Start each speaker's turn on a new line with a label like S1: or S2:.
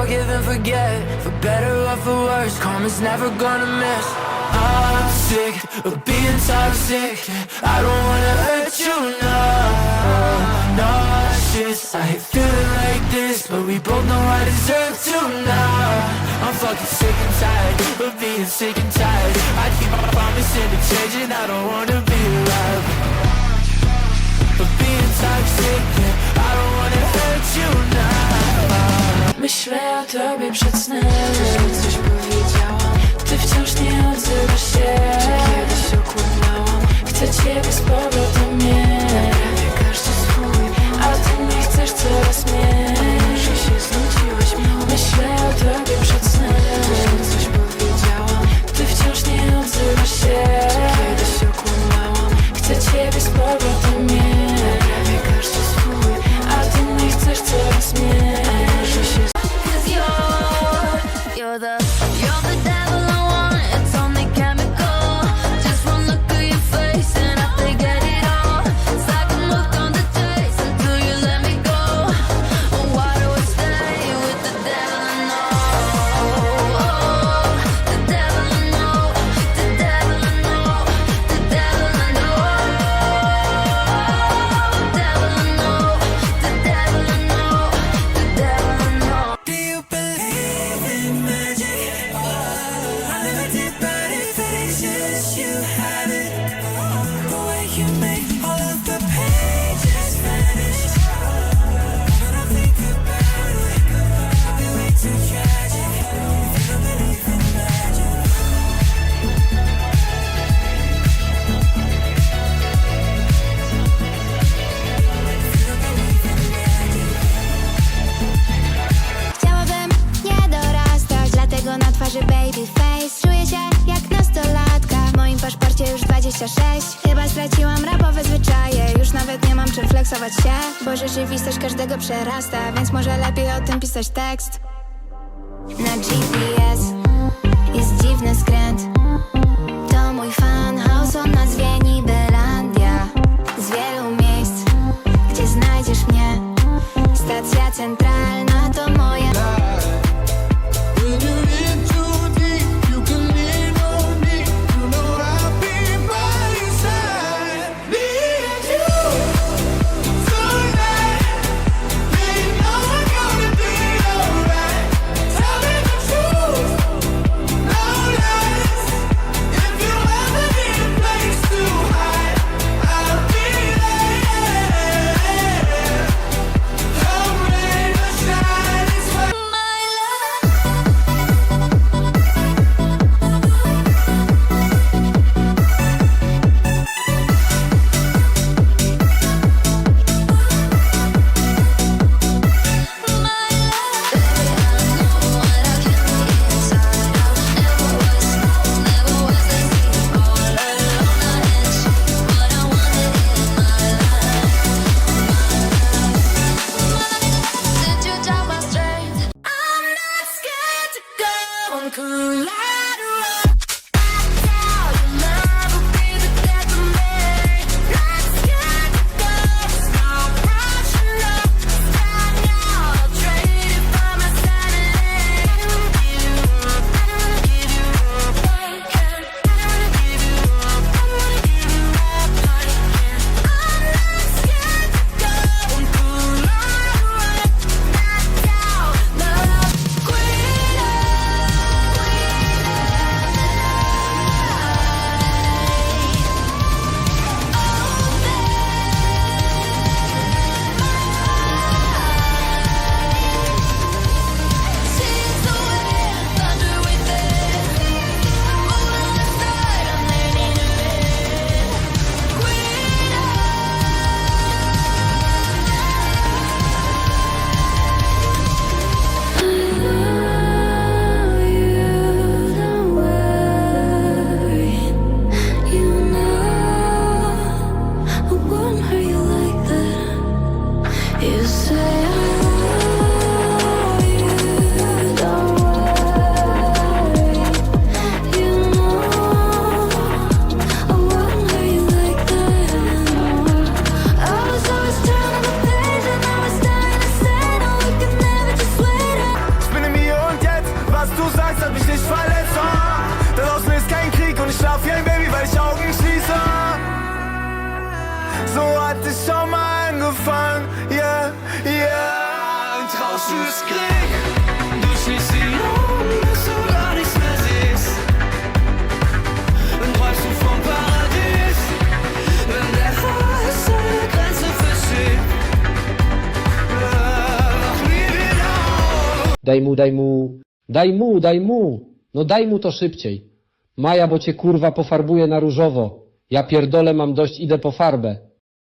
S1: forgive and forget For better or for worse, karma's never gonna miss. I'm sick of being toxic. I don't wanna hurt you, no. Nauseous, I hate feeling like this But we both know I deserve to now I'm fucking sick and tired of being sick and tired. I keep on promising to change and I don't wanna be alive But being toxic, I don't wanna hurt you now źle o tobie przed snem coś powiedziałam Ty wciąż nie odzywasz się. Czy kiedyś okłamałam Chcę ciebie z powrotem
S2: love. wish you
S1: had it.
S3: 26 Chyba straciłam rapowe zwyczaje. Już nawet nie mam czym flexować się Bo rzeczywistość każdego przerasta Więc może lepiej o tym pisać tekst. Na GPS Jest dziwny skręt.
S4: Daj mu, daj mu, daj mu, daj mu. No daj mu to szybciej. Maja, bo cię kurwa pofarbuje na różowo. Ja pierdolę, mam dość, idę po farbę.